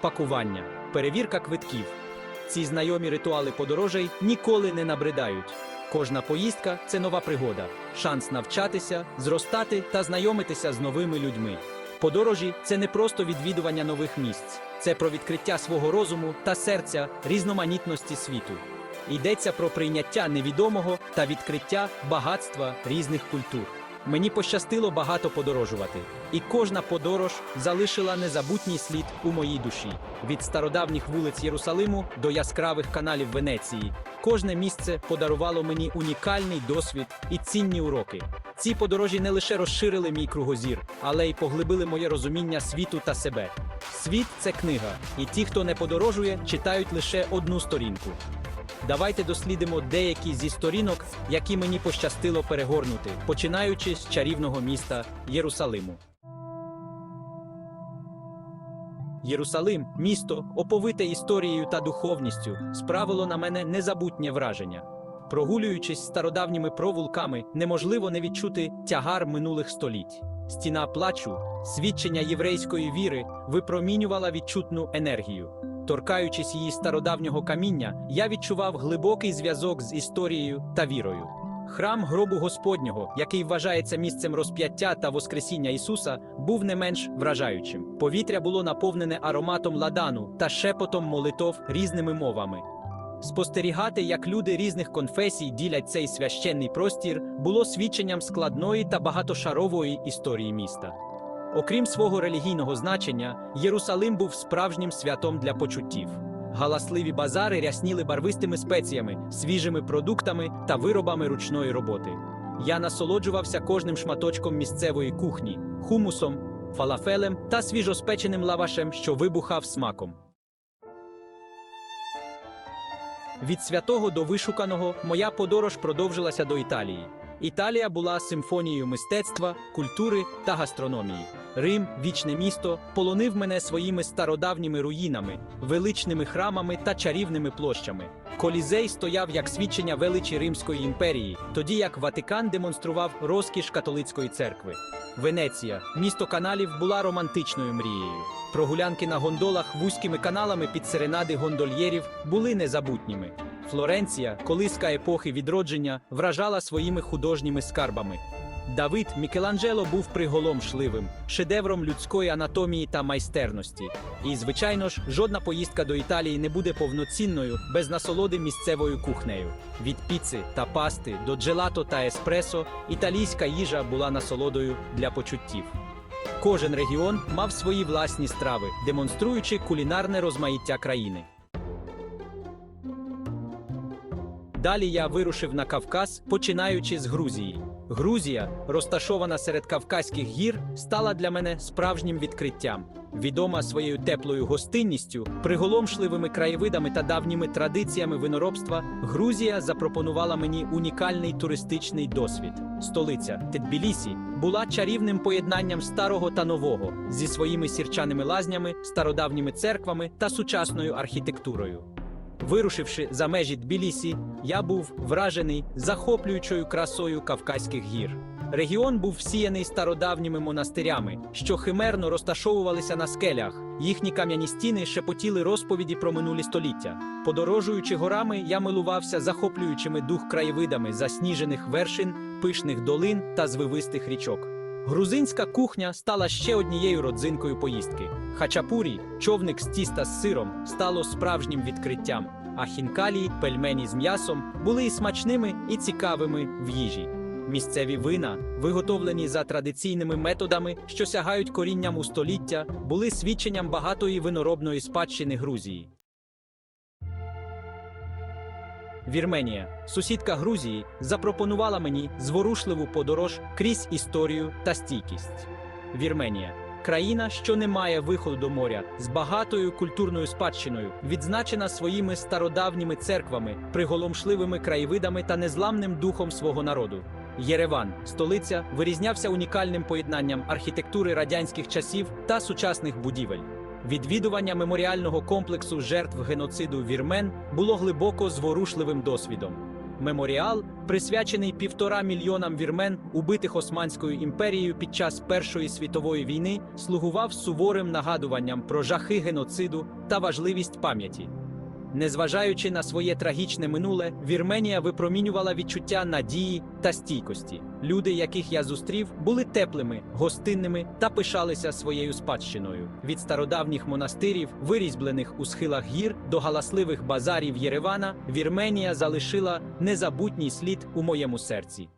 пакування, перевірка квитків. Ці знайомі ритуали подорожей ніколи не набридають. Кожна поїздка це нова пригода, шанс навчатися, зростати та знайомитися з новими людьми. Подорожі це не просто відвідування нових місць, це про відкриття свого розуму та серця різноманітності світу. Йдеться про прийняття невідомого та відкриття багатства різних культур. Мені пощастило багато подорожувати, і кожна подорож залишила незабутній слід у моїй душі. Від стародавніх вулиць Єрусалиму до яскравих каналів Венеції. Кожне місце подарувало мені унікальний досвід і цінні уроки. Ці подорожі не лише розширили мій кругозір, але й поглибили моє розуміння світу та себе. Світ це книга, і ті, хто не подорожує, читають лише одну сторінку. Давайте дослідимо деякі зі сторінок, які мені пощастило перегорнути, починаючи з чарівного міста Єрусалиму. Єрусалим, місто, оповите історією та духовністю, справило на мене незабутнє враження. Прогулюючись стародавніми провулками, неможливо не відчути тягар минулих століть. Стіна плачу, свідчення єврейської віри, випромінювала відчутну енергію. Торкаючись її стародавнього каміння, я відчував глибокий зв'язок з історією та вірою. Храм гробу Господнього, який вважається місцем розп'яття та Воскресіння Ісуса, був не менш вражаючим. Повітря було наповнене ароматом ладану та шепотом молитов різними мовами. Спостерігати, як люди різних конфесій ділять цей священний простір, було свідченням складної та багатошарової історії міста. Окрім свого релігійного значення, Єрусалим був справжнім святом для почуттів. Галасливі базари рясніли барвистими спеціями, свіжими продуктами та виробами ручної роботи. Я насолоджувався кожним шматочком місцевої кухні, хумусом, фалафелем та свіжоспеченим лавашем, що вибухав смаком. Від святого до вишуканого моя подорож продовжилася до Італії. Італія була симфонією мистецтва, культури та гастрономії. Рим, вічне місто, полонив мене своїми стародавніми руїнами, величними храмами та чарівними площами. Колізей стояв як свідчення величі Римської імперії, тоді як Ватикан демонстрував розкіш католицької церкви. Венеція, місто каналів, була романтичною мрією. Прогулянки на гондолах вузькими каналами під серенади гондольєрів були незабутніми. Флоренція, колиска епохи відродження, вражала своїми художніми скарбами. Давид Мікеланджело був приголомшливим, шедевром людської анатомії та майстерності. І, звичайно ж, жодна поїздка до Італії не буде повноцінною без насолоди місцевою кухнею. Від піци та пасти до джелато та еспресо італійська їжа була насолодою для почуттів. Кожен регіон мав свої власні страви, демонструючи кулінарне розмаїття країни. Далі я вирушив на Кавказ, починаючи з Грузії. Грузія, розташована серед Кавказьких гір, стала для мене справжнім відкриттям. Відома своєю теплою гостинністю, приголомшливими краєвидами та давніми традиціями виноробства, Грузія запропонувала мені унікальний туристичний досвід. Столиця Тбілісі була чарівним поєднанням старого та нового зі своїми сірчаними лазнями, стародавніми церквами та сучасною архітектурою. Вирушивши за межі Тбілісі, я був вражений захоплюючою красою Кавказьких гір. Регіон був всіяний стародавніми монастирями, що химерно розташовувалися на скелях. Їхні кам'яні стіни шепотіли розповіді про минулі століття. Подорожуючи горами, я милувався захоплюючими дух краєвидами засніжених вершин, пишних долин та звивистих річок. Грузинська кухня стала ще однією родзинкою поїздки. Хачапурі, човник з тіста з сиром, стало справжнім відкриттям. А хінкалі, пельмені з м'ясом, були і смачними, і цікавими в їжі. Місцеві вина, виготовлені за традиційними методами, що сягають корінням у століття, були свідченням багатої виноробної спадщини Грузії. Вірменія, сусідка Грузії, запропонувала мені зворушливу подорож крізь історію та стійкість. Вірменія країна, що не має виходу до моря, з багатою культурною спадщиною, відзначена своїми стародавніми церквами, приголомшливими краєвидами та незламним духом свого народу. Єреван, столиця, вирізнявся унікальним поєднанням архітектури радянських часів та сучасних будівель. Відвідування меморіального комплексу жертв геноциду вірмен було глибоко зворушливим досвідом. Меморіал, присвячений півтора мільйонам вірмен, убитих Османською імперією під час Першої світової війни, слугував суворим нагадуванням про жахи геноциду та важливість пам'яті. Незважаючи на своє трагічне минуле, Вірменія випромінювала відчуття надії та стійкості. Люди, яких я зустрів, були теплими, гостинними та пишалися своєю спадщиною. Від стародавніх монастирів, вирізблених у схилах гір, до галасливих базарів Єревана, Вірменія залишила незабутній слід у моєму серці.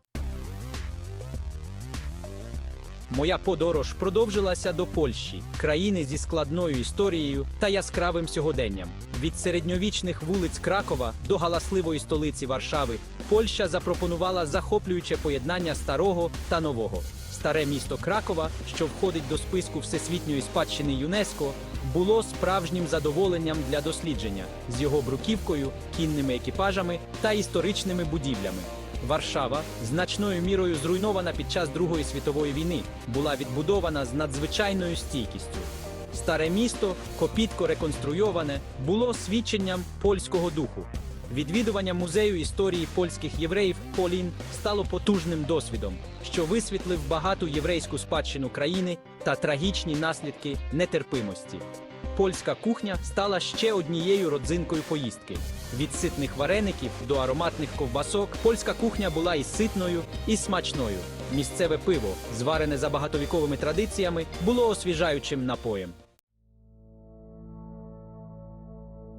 Моя подорож продовжилася до Польщі, країни зі складною історією та яскравим сьогоденням. Від середньовічних вулиць Кракова до галасливої столиці Варшави Польща запропонувала захоплююче поєднання старого та нового. Старе місто Кракова, що входить до списку всесвітньої спадщини ЮНЕСКО, було справжнім задоволенням для дослідження з його бруківкою, кінними екіпажами та історичними будівлями. Варшава, значною мірою зруйнована під час Другої світової війни, була відбудована з надзвичайною стійкістю. Старе місто, копітко реконструйоване, було свідченням польського духу. Відвідування музею історії польських євреїв Полін стало потужним досвідом, що висвітлив багату єврейську спадщину країни та трагічні наслідки нетерпимості. Польська кухня стала ще однією родзинкою поїздки. Від ситних вареників до ароматних ковбасок польська кухня була і ситною, і смачною. Місцеве пиво, зварене за багатовіковими традиціями, було освіжаючим напоєм.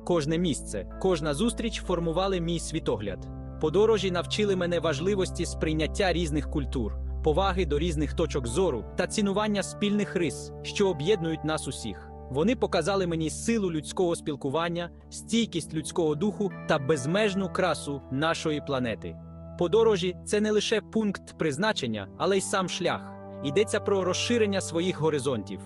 Кожне місце, кожна зустріч формували мій світогляд. Подорожі навчили мене важливості сприйняття різних культур, поваги до різних точок зору та цінування спільних рис, що об'єднують нас усіх. Вони показали мені силу людського спілкування, стійкість людського духу та безмежну красу нашої планети. Подорожі це не лише пункт призначення, але й сам шлях. Йдеться про розширення своїх горизонтів,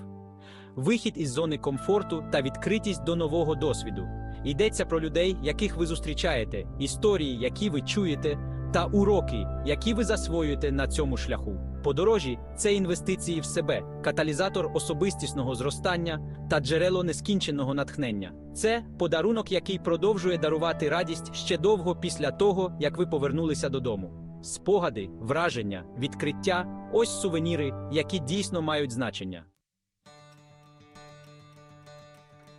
вихід із зони комфорту та відкритість до нового досвіду. Йдеться про людей, яких ви зустрічаєте, історії, які ви чуєте, та уроки, які ви засвоюєте на цьому шляху. Подорожі це інвестиції в себе, каталізатор особистісного зростання та джерело нескінченого натхнення. Це подарунок, який продовжує дарувати радість ще довго після того, як ви повернулися додому. Спогади, враження, відкриття ось сувеніри, які дійсно мають значення.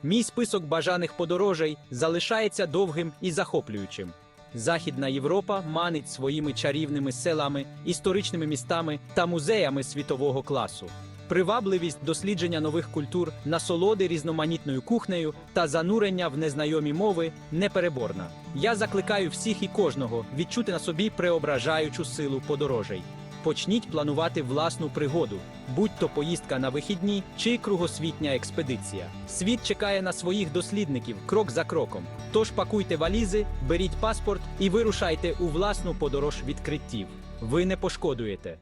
Мій список бажаних подорожей залишається довгим і захоплюючим. Західна Європа манить своїми чарівними селами, історичними містами та музеями світового класу. Привабливість дослідження нових культур, насолоди різноманітною кухнею та занурення в незнайомі мови непереборна. Я закликаю всіх і кожного відчути на собі преображаючу силу подорожей. Почніть планувати власну пригоду, будь то поїздка на вихідні чи кругосвітня експедиція. Світ чекає на своїх дослідників крок за кроком. Тож пакуйте валізи, беріть паспорт і вирушайте у власну подорож відкриттів. Ви не пошкодуєте.